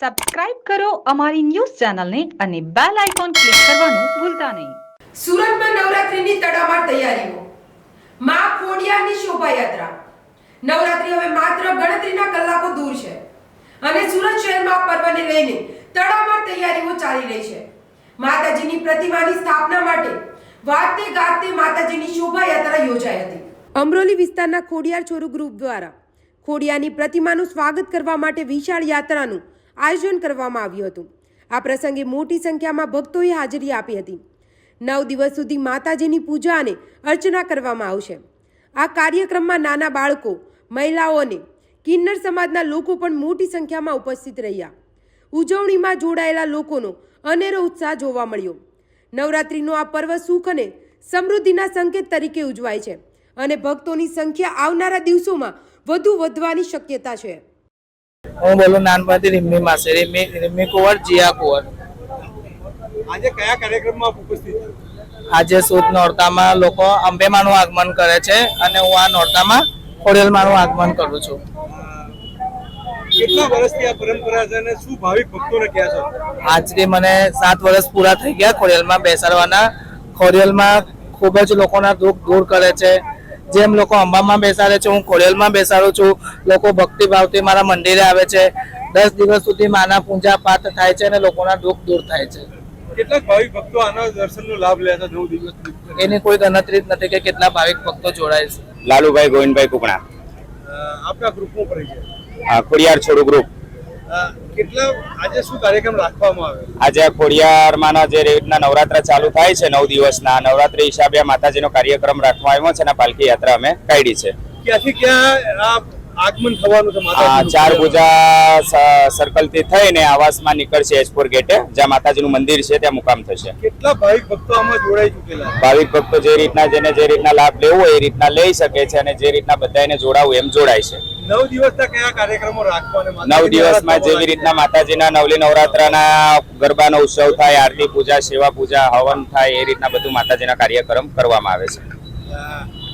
Subscribe કરો અમારી news ચેનલને અને બેલ આઇકોન ક્લિક કરવાનું ભૂલતા નહીં. સુરતમાં નવરાત્રીની તડામાર તૈયારીઓ. માં ખોડિયારની શોભાયાત્રા. નવરાત્રી હવે માત્ર ગણતરીના કલાકો દૂર છે. અને સુરત શહેરમાં પર્વને લઈને તડામાર તૈયારીઓ ચાલી રહી છે. માતાજીની પ્રતિમાની સ્થાપના માટે વાતે ગાતે માતાજીની શોભાયાત્રા યોજાઈ હતી. અમરોલી વિસ્તારના ખોડિયાર છોરુ ગ્રુપ દ્વારા ખોડિયાની પ્રતિમાનું સ્વાગત કરવા માટે વિશાળ યાત્રાનું આયોજન કરવામાં આવ્યું હતું. આ પ્રસંગે મોટી સંખ્યામાં ભક્તોએ હાજરી આપી હતી. નવ દિવસ સુધી માતાજીની પૂજા અને અર્ચના કરવામાં આવશે. આ કાર્યક્રમમાં નાના બાળકો, મહિલાઓ અને કિન્નર સમાજના લોકો પણ મોટી સંખ્યામાં ઉપસ્થિત રહ્યા. ઉજવણીમાં જોડાયેલા લોકોનો અનેરો ઉત્સાહ જોવા મળ્યો. નવરાત્રિનો આ પર્વ સુખ અને સમૃદ્ધિના સંકેત તરીકે ઉજવાય છે અને ભક્તોની સંખ્યા આવનારા દિવસોમાં વધુ વધવાની શક્યતા છે. હું બોલું નાનપણથી રીમની માસે રીમની રીમની કુંવર જીયા કુંવર. આજે કયા કાર્યક્રમમાં ઉપસ્થિત આજે સુદ નોરતામાં લોકો અંબેમાનું આગમન કરે છે અને હું આ નોરતામાં ખોડેલમાનું આગમન કરું છું. કેટલા વર્ષથી આ પરંપરા છે અને શું ભાવિક ભક્તોને કહે છો? આજથી મને સાત વર્ષ પૂરા થઈ ગયા ખોડિયાલમાં બેસાડવાના. ખોડિયાલમાં ખૂબ જ લોકોના દુઃખ દૂર કરે છે. જેમ લોકો અંબામાં બેસાડે છે હું ખોડિયાલમાં બેસાડું છું લોકો ભક્તિભાવથી મારા મંદિરે આવે છે. દસ દિવસ સુધી માના પૂજા પાઠ થાય છે અને લોકોના દુઃખ દૂર થાય છે. કેટલાક ભાવિક ભક્તો આના દર્શનનો લાભ લે છે નવ દિવસ એની કોઈ ગણતરી જ નથી કે કેટલા ભાવિક ભક્તો જોડાય છે. લાલુભાઈ ગોવિંદભાઈ કુકણા. આપના ગ્રુપનો પરિચય. ખોડિયાર છોડુ ગ્રુપ. કેટલા આજે શું કાર્યક્રમ રાખવામાં આવે? આજે આ ખોડિયારમાંના જે રીતના નવરાત્રા ચાલુ થાય છે નવ દિવસના નવરાત્રી હિસાબે માતાજીનો કાર્યક્રમ રાખવામાં આવ્યો છે અને પાલખી યાત્રા અમે કાઢી છે. ક્યાંથી ક્યાં આ આગમન થવાનું છે આ ચાર પૂજા સર્કલથી થઈને આવાસમાં નીકળશે એસપોર ગેટે જ્યાં માતાજીનું મંદિર છે ત્યાં મુકામ થશે. કેટલા ભાવિક ભક્તો આમાં જોડાઈ ચૂકેલા? ભાવિક ભક્તો જે રીતના જેને જે રીતના લાભ લેવો હોય એ રીતના લઈ શકે છે અને જે રીતના બધાને જોડાવું એમ જોડાય છે. નવ દિવસના કયા કાર્યક્રમો રાખવાના નવ દિવસમાં જેવી રીતના માતાજીના નવલી નવરાત્રાના ગરબાનો ઉત્સવ થાય આરતી પૂજા સેવા પૂજા હવન થાય એ રીતના બધું માતાજીના કાર્યક્રમ કરવામાં આવે છે.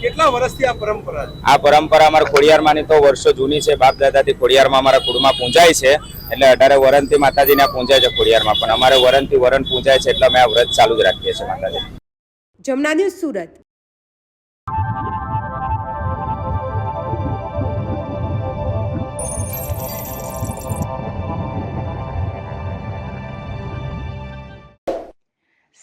કેટલા વર્ષથી આ પરંપરા છે? આ પરંપરા અમારા ખોડિયારમાંની તો વર્ષો જૂની છે. બાપ દાદાથી ખોડિયારમાં અમારા કુળમાં પૂંજાય છે. એટલે અઢારે વરણથી માતાજીને આ પૂંજાય છે ખોડિયારમાં. પણ અમારે વરણથી વરણ પૂંજાય છે એટલે અમે આ વ્રત ચાલુ જ રાખીએ છીએ માતાજી. જમના ન્યૂઝ સુરત.